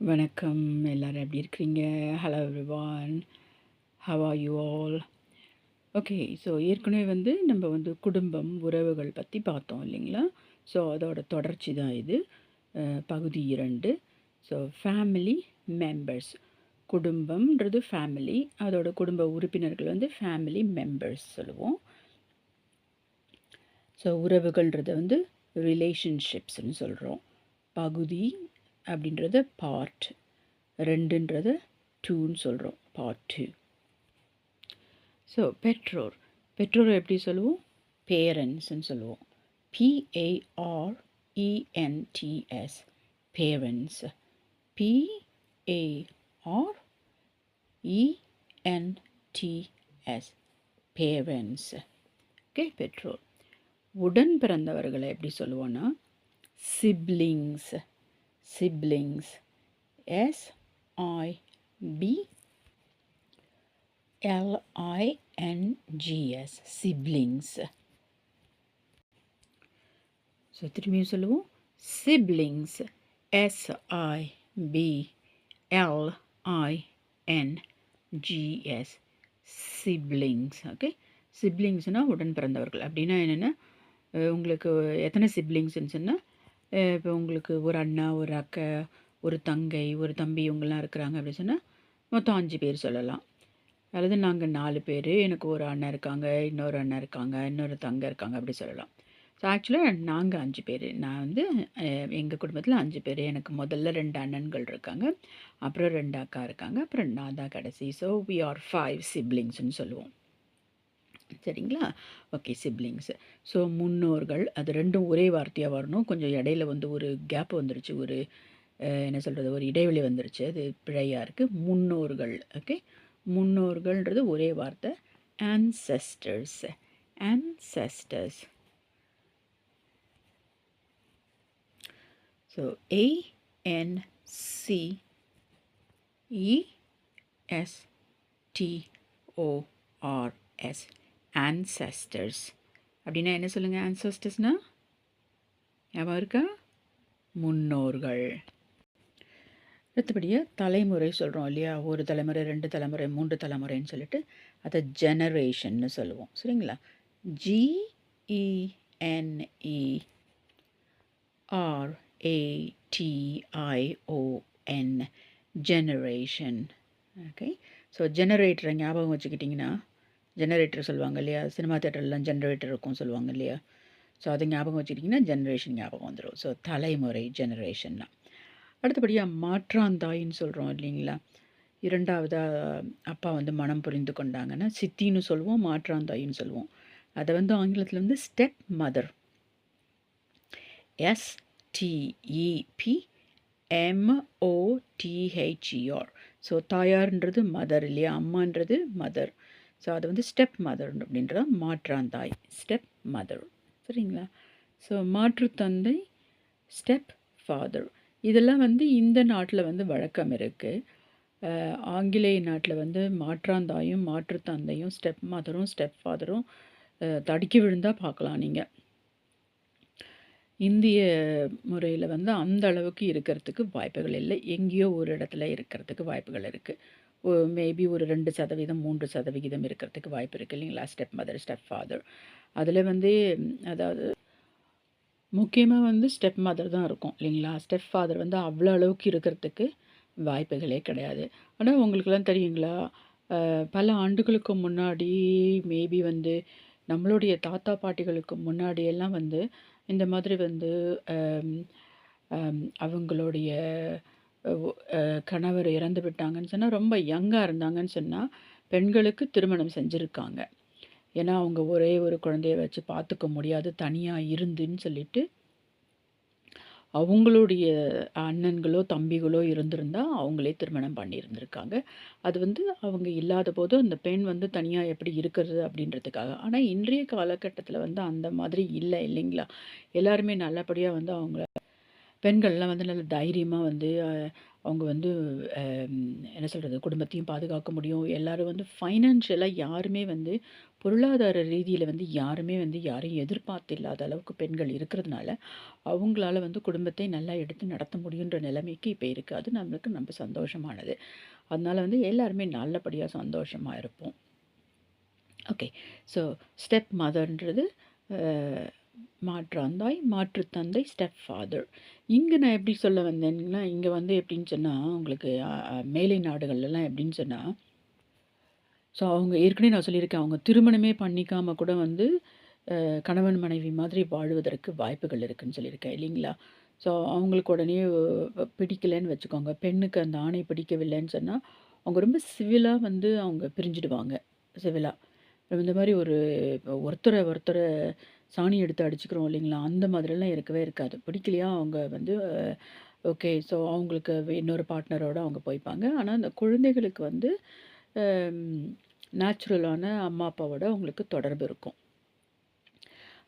வணக்கம். எல்லோரும் எப்படி இருக்கிறீங்க? Hello everyone how are you all okay so ஏற்கனவே வந்து நம்ம வந்து குடும்பம் உறவுகள் பற்றி பார்த்தோம் இல்லைங்களா? ஸோ அதோட தொடர்ச்சி தான் இது. பகுதி இரண்டு. ஸோ ஃபேமிலி மெம்பர்ஸ் குடும்பம்ன்றது ஃபேமிலி அதோட குடும்ப உறுப்பினர்கள் வந்து ஃபேமிலி மெம்பர்ஸ் சொல்லுவோம். ஸோ உறவுகள்ன்றத வந்து ரிலேஷன்ஷிப்ஸ்னு சொல்கிறோம் பகுதி அப்படின்றது பார்ட் ரெண்டுன்றது டூன்னு சொல்கிறோம் பார்ட் டூ ஸோ பெற்றோர். பெற்றோர் எப்படி சொல்லுவோம்? பேரண்ட்ஸ்ன்னு சொல்லுவோம். பிஏஆர்இஎன்டிஎஸ் பேரண்ட்ஸ் பிஏஆர் இஎன்டிஎஸ் பேரண்ட்ஸ் ஓகே பெற்றோர். உடன் பிறந்தவர்களை எப்படி சொல்லுவோன்னா siblings N G எல்ஐஎன்ஜிஎஸ் siblings. So திரும்பியும் சொல்லுவோம். சிப்ளிங்ஸ் எஸ்ஐபிஎல்ஐஎன்ஜிஎஸ் சிப்ளிங்ஸ் ஓகே சிப்ளிங்ஸ்னால் உடன் பிறந்தவர்கள். அப்படின்னா என்னென்னா உங்களுக்கு எத்தனை சிப்ளிங்ஸ்ன்னு சொன்னால் இப்போ உங்களுக்கு ஒரு அண்ணா ஒரு அக்கா ஒரு தங்கை ஒரு தம்பி இவங்கெல்லாம் இருக்கிறாங்க அப்படின்னு சொன்னால் மொத்தம் அஞ்சு பேர் சொல்லலாம். அல்லது நாங்கள் நாலு பேர் எனக்கு ஒரு அண்ணன் இருக்காங்க இன்னொரு அண்ணன் இருக்காங்க இன்னொரு தங்கை இருக்காங்க அப்படி சொல்லலாம். ஸோ ஆக்சுவலாக நாங்கள் அஞ்சு பேர். நான் வந்து எங்கள் குடும்பத்தில் அஞ்சு பேர். எனக்கு முதல்ல ரெண்டு அண்ணன்கள் இருக்காங்க அப்புறம் ரெண்டு அக்கா இருக்காங்க அப்புறம் நான் தான் கடைசி. ஸோ வி ஆர் ஃபைவ் சிப்ளிங்ஸ்னு சொல்லுவோம். சரிங்களா? ஓகே சிப்ளிங்ஸ் ஸோ முன்னோர்கள் அது ரெண்டும் ஒரே வார்த்தையாக வரணும். கொஞ்சம் இடையில வந்து ஒரு கேப் வந்துருச்சு. ஒரு என்ன சொல்கிறது ஒரு இடைவெளி வந்துருச்சு. அது பிழையாக இருக்குது முன்னோர்கள் ஓகே முன்னோர்கள்ன்றது ஒரே வார்த்தை. ஆன்செஸ்டர்ஸ் ஆன்செஸ்டர்ஸ் ஸோ ஏஎன்சிஇஎஸ்டிஓஆர்எஸ் ஆன்சஸ்டர்ஸ் அப்படின்னா என்ன சொல்லுங்கள் ஆன்சஸ்டர்ஸ்னால் ஞாபகம் இருக்கா? முன்னோர்கள். அடுத்தபடியாக தலைமுறை சொல்கிறோம் இல்லையா? ஒரு தலைமுறை ரெண்டு தலைமுறை மூன்று தலைமுறைன்னு சொல்லிட்டு அதை ஜெனரேஷன்னு சொல்லுவோம். சரிங்களா? G E N E R A T I O N generation okay so ஜெனரேட்டரை ஞாபகம் வச்சுக்கிட்டிங்கன்னா ஜெனரேட்டர் சொல்லுவாங்க இல்லையா? சினிமா தேட்டர்லாம் ஜென்ரேட்டர் இருக்கும் சொல்லுவாங்க இல்லையா? ஸோ அதை ஞாபகம் வச்சுக்கிட்டிங்கன்னா ஜென்ரேஷன் ஞாபகம் வந்துடும் ஸோ தலைமுறை ஜெனரேஷன்னா அடுத்தபடியாக மாற்றாந்தாயின்னு சொல்கிறோம் இல்லைங்களா? இரண்டாவதாக அப்பா வந்து மனம் புரிந்து கொண்டாங்கன்னா சித்தின்னு சொல்லுவோம் மாற்றாந்தாயின்னு சொல்லுவோம். அதை வந்து ஆங்கிலத்தில் வந்து step mother S T E P M O T H E R so தாயார்ன்றது mother இல்லையா? அம்மான்றது மதர் ஸோ அது வந்து ஸ்டெப் மதர் அப்படின்ற மாற்றாந்தாய். ஸ்டெப் மதர் சரிங்களா? ஸோ மாற்றுத்தந்தை ஸ்டெப் ஃபாதர் இதெல்லாம் வந்து இந்த நாட்டில் வந்து வழக்கம் இருக்குது ஆங்கிலேய நாட்டில் வந்து மாற்றாந்தாயும் மாற்றுத்தந்தையும் ஸ்டெப் மதரும் ஸ்டெப் ஃபாதரும் தடுக்கி விழுந்தால் பார்க்கலாம் நீங்கள் இந்திய முறையில் வந்து அந்த அளவுக்கு இருக்கிறதுக்கு வாய்ப்புகள் இல்லை. எங்கேயோ ஒரு இடத்துல இருக்கிறதுக்கு வாய்ப்புகள் இருக்குது மேபி ஒரு ரெண்டு சதவீதம் மூன்று சதவிகிதம் இருக்கிறதுக்கு வாய்ப்பு இருக்குது இல்லைங்களா? ஸ்டெப் மதர் ஸ்டெப் ஃபாதர் அதில் வந்து அதாவது முக்கியமாக வந்து ஸ்டெப் மதர் தான் இருக்கும் இல்லைங்களா? ஸ்டெப் ஃபாதர் வந்து அவ்வளோ அளவுக்கு இருக்கிறதுக்கு வாய்ப்புகளே கிடையாது. ஆனால் உங்களுக்கெல்லாம் தெரியுங்களா? பல ஆண்டுகளுக்கு முன்னாடி மேபி வந்து நம்மளுடைய தாத்தா பாட்டிகளுக்கு முன்னாடியெல்லாம் வந்து இந்த மாதிரி வந்து அவங்களுடைய கணவர் இறந்து விட்டாங்கன்னு சொன்னால் ரொம்ப யங்காக இருந்தாங்கன்னு சொன்னால் பெண்களுக்கு திருமணம் செஞ்சுருக்காங்க. ஏன்னா அவங்க ஒரே ஒரு குழந்தைய வச்சு பார்த்துக்க முடியாது தனியாக இருந்துன்னு சொல்லிட்டு அவங்களுடைய அண்ணன்களோ தம்பிகளோ இருந்திருந்தால் அவங்களே திருமணம் பண்ணியிருந்திருக்காங்க. அது வந்து அவங்க இல்லாத போது அந்த பெண் வந்து தனியாக எப்படி இருக்கிறது அப்படின்றதுக்காக. ஆனால் இன்றைய காலகட்டத்தில் வந்து அந்த மாதிரி இல்லை இல்லைங்களா? எல்லாருமே நல்லபடியாக வந்து அவங்கள பெண்கள்லாம் வந்து நல்ல தைரியமாக வந்து அவங்க வந்து என்ன சொல்கிறது குடும்பத்தையும் பாதுகாக்க முடியும். எல்லோரும் வந்து ஃபைனான்ஷியலாக யாருமே வந்து பொருளாதார ரீதியில் வந்து யாருமே வந்து யாரையும் எதிர்பார்த்து இல்லாத அளவுக்கு பெண்கள் இருக்கிறதுனால அவங்களால வந்து குடும்பத்தை நல்லா எடுத்து நடத்த முடியுன்ற நிலைமைக்கு இப்போ இருக்குது அது நம்மளுக்கு ரொம்ப சந்தோஷமானது. அதனால் வந்து எல்லாருமே நல்லபடியாக சந்தோஷமாக இருப்போம். ஓகே ஸோ ஸ்டெப் மதர்ன்றது மாற்றாந்தாய் மாற்றுத்தந்தை ஸ்டெப் ஃபாதர் இங்கே நான் எப்படி சொல்ல வந்தேன்னா இங்கே வந்து எப்படின்னு சொன்னால் உங்களுக்கு மேலை நாடுகள்லாம் எப்படின்னு சொன்னால் ஸோ அவங்க ஏற்கனவே நான் சொல்லியிருக்கேன் அவங்க திருமணமே பண்ணிக்காமல் கூட வந்து கணவன் மனைவி மாதிரி வாழ்வதற்கு வாய்ப்புகள் இருக்குதுன்னு சொல்லியிருக்கேன் இல்லைங்களா? ஸோ அவங்களுக்கு உடனே பிடிக்கலைன்னு வச்சுக்கோங்க. பெண்ணுக்கு அந்த ஆணை பிடிக்கவில்லைன்னு சொன்னால் அவங்க ரொம்ப சிவிலாக வந்து அவங்க பிரிஞ்சிடுவாங்க சிவிலாக இந்த மாதிரி ஒரு ஒருத்தரை ஒருத்தரை சாணி எடுத்து அடிச்சுக்கிறோம் இல்லைங்களா? அந்த மாதிரிலாம் இருக்கவே இருக்காது. பிடிக்கலையா அவங்க வந்து ஓகே ஸோ அவங்களுக்கு இன்னொரு பார்ட்னரோடு அவங்க போய்ப்பாங்க. ஆனால் அந்த குழந்தைகளுக்கு வந்து நேச்சுரலான அம்மா அப்பாவோட அவங்களுக்கு தொடர்பு இருக்கும்.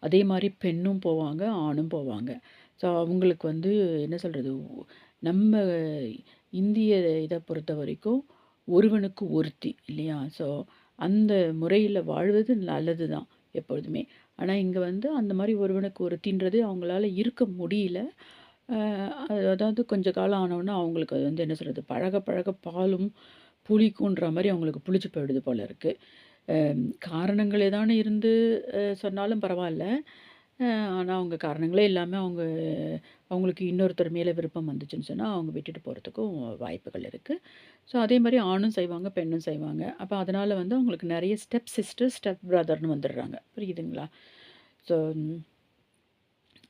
அதே மாதிரி பெண்ணும் போவாங்க ஆணும் போவாங்க. ஸோ அவங்களுக்கு வந்து என்ன சொல்கிறது நம்ம இந்திய இதை பொறுத்த வரைக்கும் ஒருவனுக்கு ஒருத்தி இல்லையா? ஸோ அந்த முறையில் வாழ்வது நல்லது தான் எப்பொழுதுமே. ஆனால் இங்கே வந்து அந்த மாதிரி ஒருவனுக்கு ஒருத்தின்றது அவங்களால இருக்க முடியல. அதாவது கொஞ்சம் காலம் ஆனவுடனே அவங்களுக்கு அது வந்து என்ன சொல்கிறது பழக பழக பாலும் புளிக்குன்ற மாதிரி அவங்களுக்கு புளிச்சு போயிடுது போல் இருக்குது காரணங்கள் தானே இருந்து சொன்னாலும் பரவாயில்ல. ஆனால் அவங்க காரணங்களே இல்லாமல் அவங்க அவங்களுக்கு இன்னொருத்தர் மேலே விருப்பம் வந்துச்சுன்னு சொன்னால் அவங்க விட்டுட்டு போகிறதுக்கும் வாய்ப்புகள் இருக்குது ஸோ அதே மாதிரி ஆணும் செய்வாங்க பெண்ணும் செய்வாங்க. அப்போ அதனால் வந்து அவங்களுக்கு நிறைய ஸ்டெப் சிஸ்டர் ஸ்டெப் பிரதர்னு வந்துடுறாங்க. புரியுதுங்களா? ஸோ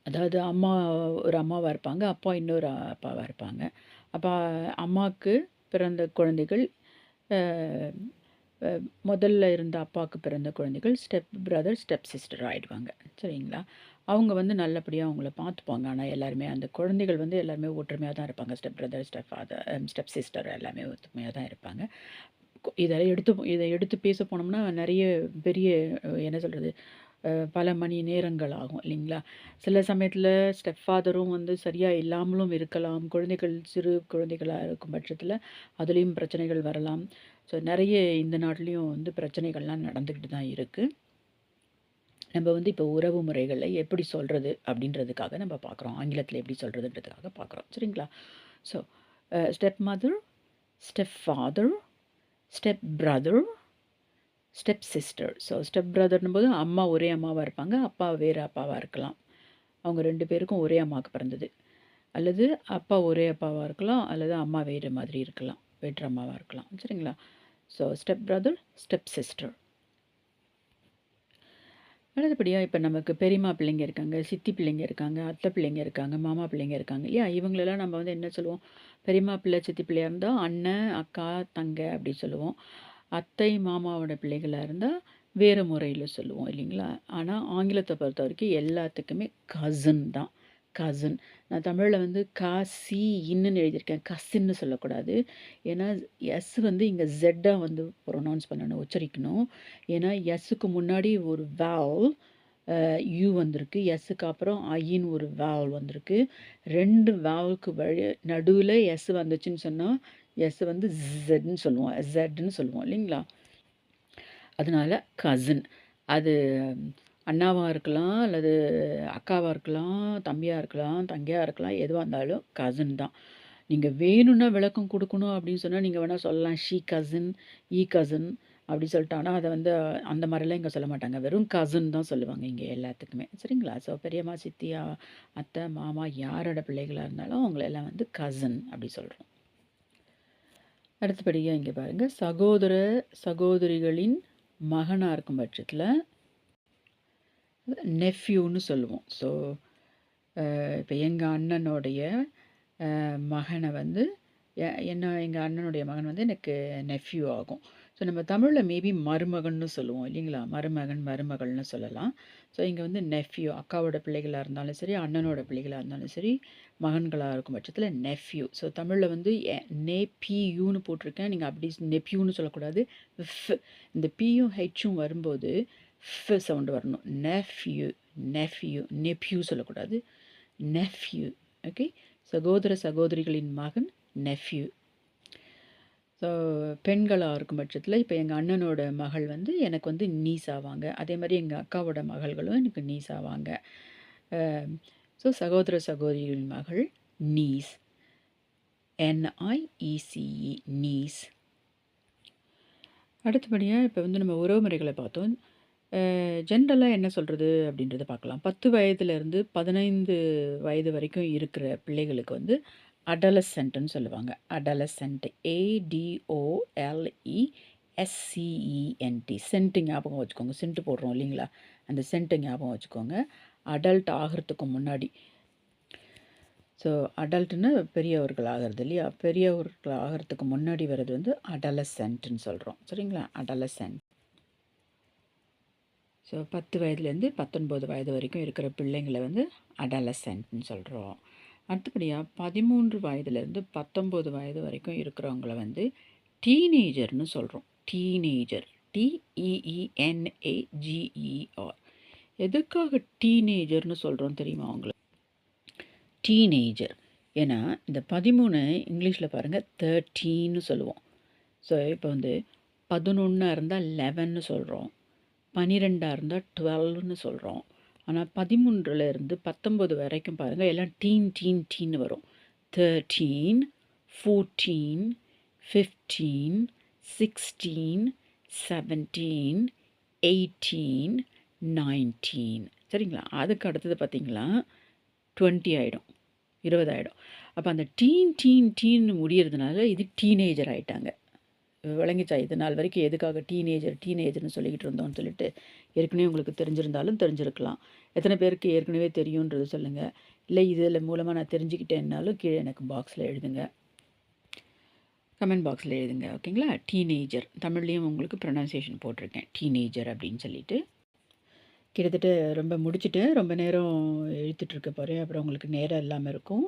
அதாவது அம்மா ஒரு அம்மாவாக இருப்பாங்க அப்பா இன்னொரு அப்பாவாக இருப்பாங்க. அப்போ அம்மாவுக்கு பிறந்த குழந்தைகள் முதல்ல இருந்த அப்பாவுக்கு பிறந்த குழந்தைகள் ஸ்டெப் பிரதர் ஸ்டெப் சிஸ்டர் ஆகிடுவாங்க சரிங்களா? அவங்க வந்து நல்லபடியாக அவங்கள பார்த்துப்பாங்க. ஆனால் எல்லாருமே அந்த குழந்தைகள் வந்து எல்லாருமே ஒற்றுமையாக தான் இருப்பாங்க. Step brother step father step sister எல்லாமே ஒற்றுமையாக தான் இருப்பாங்க. இதை எடுத்து இதை எடுத்து பேச போனோம்னா நிறைய பெரிய என்ன சொல்கிறது பல மணி நேரங்கள் ஆகும் இல்லைங்களா? சில சமயத்தில் ஸ்டெப் ஃபாதரும் வந்து சரியாக இல்லாமலும் இருக்கலாம். குழந்தைகள் சிறு குழந்தைகளாக இருக்கும் பட்சத்தில் அதுலேயும் பிரச்சனைகள் வரலாம். ஸோ நிறைய இந்த நாட்டிலையும் வந்து பிரச்சனைகள்லாம் நடந்துக்கிட்டு தான் இருக்குது நம்ம வந்து இப்போ உறவு முறைகளை எப்படி சொல்கிறது அப்படின்றதுக்காக நம்ம பார்க்குறோம். ஆங்கிலத்தில் எப்படி சொல்கிறதுன்றதுக்காக பார்க்குறோம். சரிங்களா? So step mother step father step brother step sister so step பிரதர்னும் போது அம்மா ஒரே அம்மாவாக இருப்பாங்க. அப்பா வேறு அப்பாவாக இருக்கலாம். அவங்க ரெண்டு பேருக்கும் ஒரே அம்மாவுக்கு பிறந்தது. அல்லது அப்பா ஒரே அப்பாவாக இருக்கலாம். அல்லது அம்மா வேறு மாதிரி இருக்கலாம். வேற்று அம்மாவாக இருக்கலாம். சரிங்களா? So step brother step sister அடுத்தபடியாக இப்போ நமக்கு பெரியம்மா பிள்ளைங்க இருக்காங்க சித்தி பிள்ளைங்க இருக்காங்க அத்தை பிள்ளைங்க இருக்காங்க மாமா பிள்ளைங்க இருக்காங்க இல்லையா? இவங்களெல்லாம் நம்ம வந்து என்ன சொல்லுவோம்? பெரியம்மா பிள்ளை சித்தி பிள்ளையாக இருந்தால் அண்ணன் அக்கா தங்க அப்படி சொல்லுவோம். அத்தை மாமாவோட பிள்ளைகளாக இருந்தால் வேறு முறையில் சொல்லுவோம் இல்லைங்களா? ஆனால் ஆங்கிலத்தை பொறுத்த வரைக்கும் எல்லாத்துக்குமே கசின் தான். கசின் நான் தமிழில் வந்து காசி இன்னுன்னு எழுதியிருக்கேன். கசின்னு சொல்லக்கூடாது. ஏன்னா எஸ் வந்து இங்கே ஜெட்டாக வந்து ப்ரொனவுன்ஸ் பண்ணணும் உச்சரிக்கணும். ஏன்னா எஸ்ஸுக்கு முன்னாடி ஒரு வேல் யூ வந்திருக்கு. எஸ்ஸுக்கு அப்புறம் ஐன்னு ஒரு வேவல் வந்திருக்கு. ரெண்டு வேவலுக்கு வழி நடுவில் எஸ் வந்துச்சுன்னு சொன்னால் எஸ் வந்து ஜெட்னு சொல்லுவோம். ஜெட்னு சொல்லுவோம் இல்லைங்களா? அதனால் கசின் அது அண்ணாவாக இருக்கலாம் அல்லது அக்காவாக இருக்கலாம் தம்பியாக இருக்கலாம் தங்கையாக இருக்கலாம் எதுவாக இருந்தாலும் கசின் தான். நீங்கள் வேணும்னா விளக்கம் கொடுக்கணும் அப்படின்னு சொன்னால் நீங்கள் வேணால் சொல்லலாம் ஷீ கசின் ஈ கசின் அப்படி சொல்லிட்டு. ஆனால் அதை வந்து அந்த மாதிரிலாம் இங்கே சொல்ல மாட்டாங்க. வெறும் கசின் தான் சொல்லுவாங்க இங்கே எல்லாத்துக்குமே. சரிங்களா? ஸோ பெரியம்மா சித்தியா அத்தை மாமா யாரோட பிள்ளைகளாக இருந்தாலும் அவங்களெல்லாம் வந்து கசின் அப்படி சொல்கிறோம் அடுத்தபடியாக இங்கே பாருங்கள் சகோதர சகோதரிகளின் மகனாக இருக்கும் பட்சத்தில் நெஃப்யூன்னு சொல்லுவோம். ஸோ இப்போ எங்கள் அண்ணனுடைய மகனை வந்து என்ன எங்கள் அண்ணனுடைய மகன் வந்து எனக்கு நெஃப்யூ ஆகும். ஸோ நம்ம தமிழில் மேபி மருமகன்னு சொல்லுவோம் இல்லைங்களா? மருமகன் மருமகள்னு சொல்லலாம். ஸோ இங்கே வந்து நெஃப்யூ அக்காவோட பிள்ளைகளாக இருந்தாலும் சரி அண்ணனோட பிள்ளைகளாக இருந்தாலும் சரி மகன்களாக இருக்கும் பட்சத்தில் நெஃப்யூ ஸோ தமிழில் வந்து நெபியூன்னு போட்டிருக்கேன். நீங்கள் அப்படி நெப்யூன்னு சொல்லக்கூடாது. இந்த பியும் ஹெச்சும் வரும்போது ஃப் சவுண்டு வரணும். நெஃப்யூ நெஃப்யூ நெஃப்யூ சொல்லக்கூடாது. நெஃப்யூ ஓகே சகோதர சகோதரிகளின் மகன் நெஃப்யூ ஸோ பெண்களாக இருக்கும் பட்சத்தில் இப்போ எங்கள் அண்ணனோட மகள் வந்து எனக்கு வந்து நீஸ் ஆவாங்க. அதே மாதிரி எங்கள் அக்காவோட மகள்களும் எனக்கு நீஸ் ஆவாங்க. ஸோ சகோதர சகோதரிகளின் மகள் நீஸ் என்ஐஇசிஇ நீஸ் அடுத்தபடியாக இப்போ வந்து நம்ம உறவுமுறைகளை பார்த்தோம். ஜென்ரலாக என்ன சொல்கிறது அப்படின்றத பார்க்கலாம். பத்து வயதுலேருந்து பதினைந்து வயது வரைக்கும் இருக்கிற பிள்ளைகளுக்கு வந்து அடலசென்ட்னு சொல்லுவாங்க. அடலசென்ட் ஏடிஓஎல்இ எஸ்சிஇஎன்டி சென்ட்டு ஞாபகம் வச்சுக்கோங்க. சென்ட்டு போடுறோம் இல்லைங்களா? அந்த சென்ட்டு ஞாபகம் வச்சுக்கோங்க. அடல்ட் ஆகிறதுக்கு முன்னாடி. ஸோ அடல்ட்டுன்னு பெரியவர்கள் ஆகிறது இல்லையா? பெரியவர்கள் ஆகிறதுக்கு முன்னாடி வர்றது வந்து அடலசென்ட்னு சொல்கிறோம் சரிங்களா? அடலசென்ட் ஸோ பத்து வயதுலேருந்து பத்தொன்பது வயது வரைக்கும் இருக்கிற பிள்ளைங்களை வந்து அடலசென்ட்னு சொல்கிறோம் அடுத்தபடியாக பதிமூன்று வயதுலேருந்து பத்தொம்போது வயது வரைக்கும் இருக்கிறவங்கள வந்து டீனேஜர்னு சொல்கிறோம் டீனேஜர் டிஇஇஎன்ஏஜிஇஆர் எதுக்காக டீனேஜர்னு சொல்கிறோம் தெரியுமா அவங்களுக்கு டீனேஜர் ஏன்னா இந்த பதிமூணு இங்கிலீஷில் பாருங்கள் தேர்ட்டீன்னு சொல்லுவோம். ஸோ இப்போ வந்து பதினொன்றா இருந்தால் லெவன்னு சொல்கிறோம் பன்னிரெண்டாக இருந்தால் டுவெல்னு சொல்கிறோம் ஆனால் பதிமூன்றில் இருந்து பத்தொம்பது வரைக்கும் பாருங்கள் எல்லாம் டீன் டீன் டீன்னு வரும். Thirteen fourteen fifteen sixteen seventeen eighteen nineteen சரிங்களா? அதுக்கு அடுத்தது பார்த்திங்களா டுவெண்ட்டி ஆகிடும் இருபதாயிடும் அப்போ அந்த டீன் டீன் டீன் முடியறதுனால இது டீனேஜர் ஆகிட்டாங்க விளங்கிச்சா இது நாள் வரைக்கும் எதுக்காக டீனேஜர் டீனேஜர்னு சொல்லிக்கிட்டு இருந்தோம்னு சொல்லிட்டு ஏற்கனவே உங்களுக்கு தெரிஞ்சிருந்தாலும் தெரிஞ்சிருக்கலாம். எத்தனை பேருக்கு ஏற்கனவே தெரியுன்றது சொல்லுங்கள் இல்லை இதில் மூலமாக நான் தெரிஞ்சுக்கிட்டேன்னாலும் கீழே எனக்கு பாக்ஸில் எழுதுங்க. கமெண்ட் பாக்ஸில் எழுதுங்க ஓகேங்களா? டீனேஜர் தமிழ்லேயும் உங்களுக்கு ப்ரொனன்சியேஷன் போட்டிருக்கேன். டீனேஜர் அப்படின்னு சொல்லிட்டு. கிட்டத்தட்ட ரொம்ப முடிச்சுட்டு ரொம்ப நேரம் எழுத்துட்ருக்க போகிறேன் அப்புறம் உங்களுக்கு நேரம் இல்லாமல் இருக்கும்.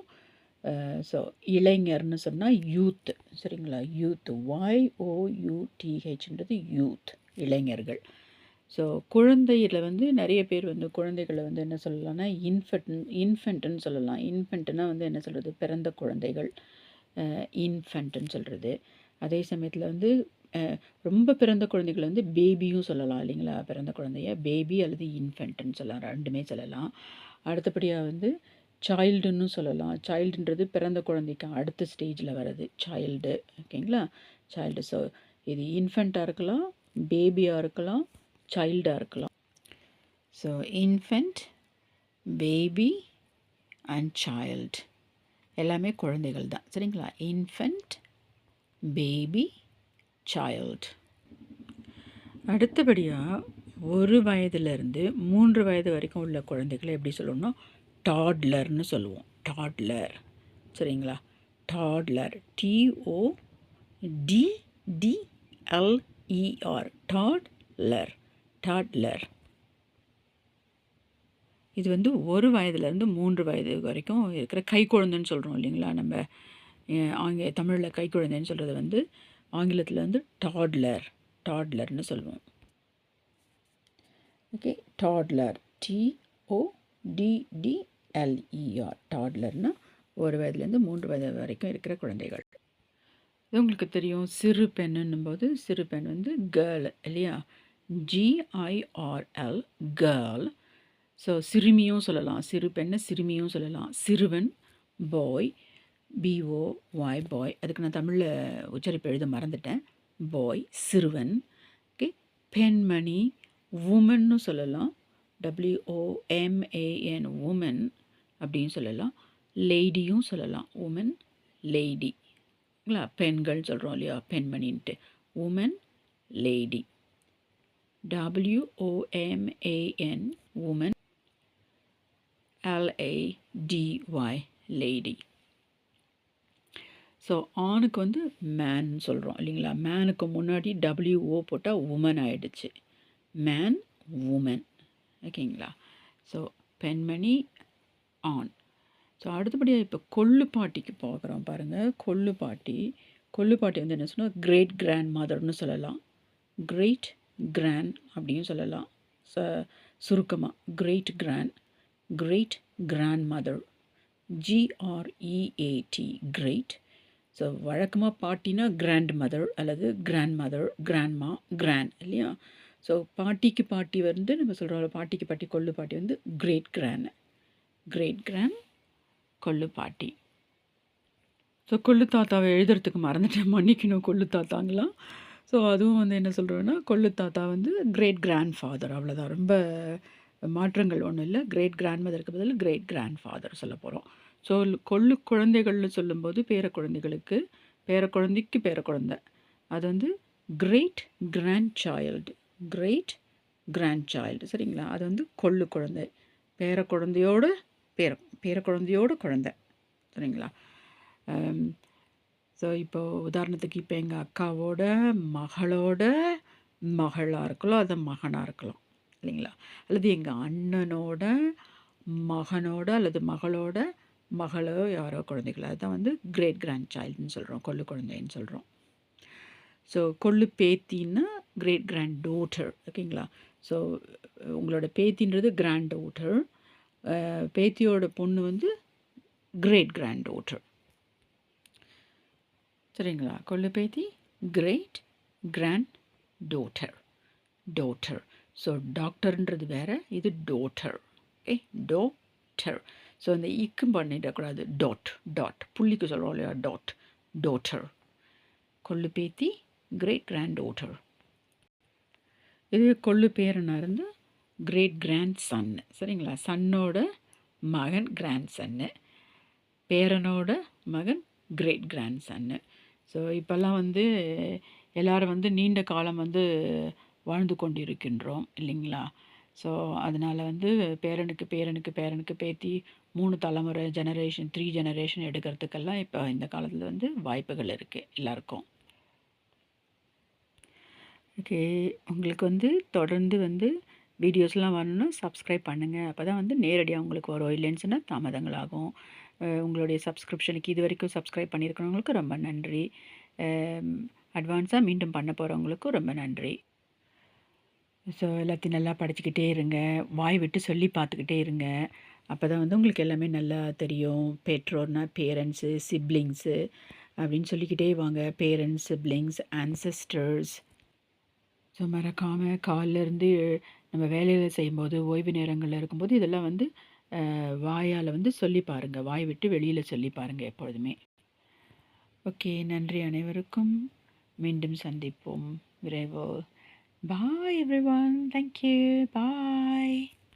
ஸோ இளைஞர்னு சொன்னால் யூத் சரிங்களா? யூத் ஒய் ஓயூடிஹெச்ன்றது யூத் இளைஞர்கள். ஸோ குழந்தையில் வந்து நிறைய பேர் வந்து குழந்தைகளை வந்து என்ன சொல்லலாம்னா இன்ஃபென்ட் இன்ஃபென்ட்டுன்னு சொல்லலாம். இன்ஃபென்ட்டுனா வந்து என்ன சொல்கிறது பிறந்த குழந்தைகள். இன்ஃபென்ட்டுன்னு சொல்கிறது அதே சமயத்தில் வந்து ரொம்ப பிறந்த குழந்தைகள் வந்து பேபியும் சொல்லலாம் இல்லைங்களா? பிறந்த குழந்தைய பேபி அல்லது இன்ஃபென்ட்டுன்னு சொல்லலாம். ரெண்டுமே சொல்லலாம். அடுத்தபடியாக வந்து சைல்டுன்னு சொல்லலாம். சைல்டுன்றது பிறந்த குழந்தைக்கு அடுத்த ஸ்டேஜில் வர்றது. சைல்டு ஓகேங்களா? சைல்டு ஸோ இது இன்ஃபெண்ட்டாக இருக்கலாம் பேபியாக இருக்கலாம் சைல்டாக இருக்கலாம். So infant baby and child எல்லாமே குழந்தைகள் தான். சரிங்களா? இன்ஃபென்ட் பேபி சைல்டு அடுத்தபடியாக ஒரு வயதுலேருந்து மூன்று வயது வரைக்கும் உள்ள குழந்தைகளை எப்படி சொல்லணும்னா டாட்லர்னு சொல்லுவோம். டாட்லர் சரிங்களா? Toddler T O D D L E R toddler toddler இது வந்து ஒரு வயதுலேருந்து மூன்று வயது வரைக்கும் இருக்கிற கை குழந்தைன்னு சொல்கிறோம் இல்லைங்களா? நம்ம ஆங்க தமிழில் கை குழந்தைன்னு சொல்கிறது வந்து ஆங்கிலத்தில் வந்து டாட்லர் டாட்லர்னு சொல்லுவோம். Okay toddler T O L E R டாட்லர்னால் ஒரு வயதுலேருந்து மூன்று வயது வரைக்கும் இருக்கிற குழந்தைகள். இது உங்களுக்கு தெரியும். சிறு பெண்ணுன்னும் போது சிறு பெண் வந்து கேர்ள் இல்லையா? ஜிஐஆர்எல் கேர்ள் ஸோ சிறுமியும் சொல்லலாம். சிறு பெண்ணை சிறுமியும் சொல்லலாம். சிறுவன் பாய் பிஓ வாய் பாய் அதுக்கு நான் தமிழில் உச்சரிப்பு எழுத மறந்துட்டேன். பாய் சிறுவன். ஓகே பெண்மணி உமன்னு சொல்லலாம். டபிள்யூஓஎம்ஏஎன் உமன் அப்படின்னு சொல்லலாம். லேடியும் சொல்லலாம். உமன் லேடி பெண்கள் சொல்கிறோம் இல்லையா? பெண்மணின்ட்டு woman lady W O M A N woman L A D Y lady so ஆணுக்கு வந்து மேன் சொல்கிறோம் இல்லைங்களா? மேனுக்கு முன்னாடி டபிள்யூஓ போட்டால் உமன் ஆயிடுச்சு. மேன் உமன் ஓகேங்களா? ஸோ பெண்மணி ஆண் ஸோ அடுத்தபடியாக இப்போ கொள்ளு பாட்டிக்கு பார்க்குறோம் பாருங்கள் கொள்ளு பாட்டி. கொள்ளு பாட்டி வந்து என்ன சொன்னால் கிரேட் கிராண்ட் மதர்னு சொல்லலாம். கிரேட் கிராண்ட் அப்படின்னு சொல்லலாம். ச சுருக்கமாக great grand great grand mother G R E A T great so வழக்கமாக பாட்டினா கிராண்ட் மதர் அல்லது கிராண்ட் மதர் கிராண்ட்மா கிராண்ட் இல்லையா? ஸோ பாட்டிக்கு பாட்டி வந்து நம்ம சொல்கிறோம் பாட்டிக்கு பாட்டி கொள்ளு பாட்டி வந்து கிரேட் கிராண்ட் கிரேட் கிராண்ட் கொள்ளு பாட்டி. ஸோ கொள்ளு தாத்தாவை எழுதுறதுக்கு மறந்துட்டேன். மன்னிக்கணும் கொள்ளு தாத்தாங்களாம். ஸோ அதுவும் வந்து என்ன சொல்கிறோன்னா கொள்ளு தாத்தா வந்து கிரேட் கிராண்ட் ஃபாதர் அவ்வளோதான் ரொம்ப மாற்றங்கள் ஒன்றும் இல்லை. கிரேட் கிராண்ட் மதருக்கு பதில் கிரேட் கிராண்ட் ஃபாதர் சொல்ல போகிறோம் ஸோ கொள்ளு குழந்தைகள்னு சொல்லும்போது பேர குழந்தைகளுக்கு பேர குழந்தைக்கு பேர குழந்தை. அது வந்து great grand child great grand child சரிங்களா? அது வந்து கொள்ளு குழந்தை. பேர குழந்தையோட பேர பேர குழந்தையோட குழந்தை. சரிங்களா? ஸோ இப்போது உதாரணத்துக்கு இப்போ எங்கள் அக்காவோட மகளோட மகளாக இருக்கலாம் அது மகனாக இருக்கலாம் இல்லைங்களா? அல்லது எங்கள் அண்ணனோட மகனோட அல்லது மகளோட மகளோ யாரோ குழந்தைகளோ? அதுதான் வந்து கிரேட் கிராண்ட் சைல்டுன்னு சொல்கிறோம் கொள்ளு குழந்தைன்னு சொல்கிறோம் ஸோ கொள்ளு பேத்தின்னா கிரேட் கிராண்ட் டோட்டர் ஓகேங்களா? ஸோ உங்களோட பேத்தின்றது கிராண்ட் டோட்டர் பேத்தியோட பொண்ணு வந்து கிரேட் கிராண்ட் டோட்டர் சரிங்களா? கொள்ளு பேத்தி great grand daughter daughter so டாக்டர்ன்றது வேறு இது டோட்டர் ஓகே டோட்டர் ஸோ அந்த இக்கும் பண்ணிடக்கூடாது. டாட் டாட் புள்ளிக்கு சொல்கிறோம் இல்லையா? டாட் டோட்டர் கொள்ளு பேத்தி கிரேட் கிராண்ட் டோட்டர் இது கொள்ளு பேரனாக இருந்து கிரேட் கிராண்ட் சன்னு சரிங்களா? சன்னோட மகன் கிராண்ட் சன்னு பேரனோட மகன் கிரேட் கிராண்ட் சன்னு ஸோ இப்போல்லாம் வந்து எல்லோரும் வந்து நீண்ட காலம் வந்து வாழ்ந்து கொண்டிருக்கின்றோம் இல்லைங்களா? ஸோ அதனால் வந்து பேரனுக்கு பேரனுக்கு பேரனுக்கு பேத்தி மூணு தலைமுறை ஜெனரேஷன் த்ரீ ஜெனரேஷன் எடுக்கிறதுக்கெல்லாம் இப்போ இந்த காலத்தில் வந்து வாய்ப்புகள் இருக்குது எல்லாருக்கும். ஓகே உங்களுக்கு வந்து தொடர்ந்து வந்து வீடியோஸ்லாம் வரணும்னா சப்ஸ்கிரைப் பண்ணுங்கள் அப்போ தான் வந்து நேரடியாக உங்களுக்கு வரும். இல்லைன்னு சொன்னால் தாமதங்கள் ஆகும் உங்களுடைய சப்ஸ்கிரிப்ஷனுக்கு இது வரைக்கும் சப்ஸ்கிரைப் பண்ணியிருக்கிறவங்களுக்கு ரொம்ப நன்றி. அட்வான்ஸாக மீண்டும் பண்ண போகிறவங்களுக்கும் ரொம்ப நன்றி. ஸோ எல்லாத்தையும் நல்லா படிச்சுக்கிட்டே இருங்க. வாய் விட்டு சொல்லி பார்த்துக்கிட்டே இருங்க. அப்போ தான் வந்து உங்களுக்கு எல்லாமே நல்லா தெரியும். பெற்றோர்னா பேரண்ட்ஸு சிப்ளிங்ஸு அப்படின்னு சொல்லிக்கிட்டே வாங்க. பேரண்ட்ஸ் சிப்ளிங்ஸ் ஆன்சஸ்டர்ஸ் ஸோ மறக்காமல் காலிலேருந்து நம்ம வேலையில் செய்யும்போது ஓய்வு நேரங்களில் இருக்கும்போது இதெல்லாம் வந்து வாயால் வந்து சொல்லி பாருங்கள் வாய் விட்டு வெளியில் சொல்லி பாருங்கள் எப்பொழுதுமே. ஓகே. நன்றி அனைவருக்கும். மீண்டும் சந்திப்போம். விரைவோ. Bye everyone thank you bye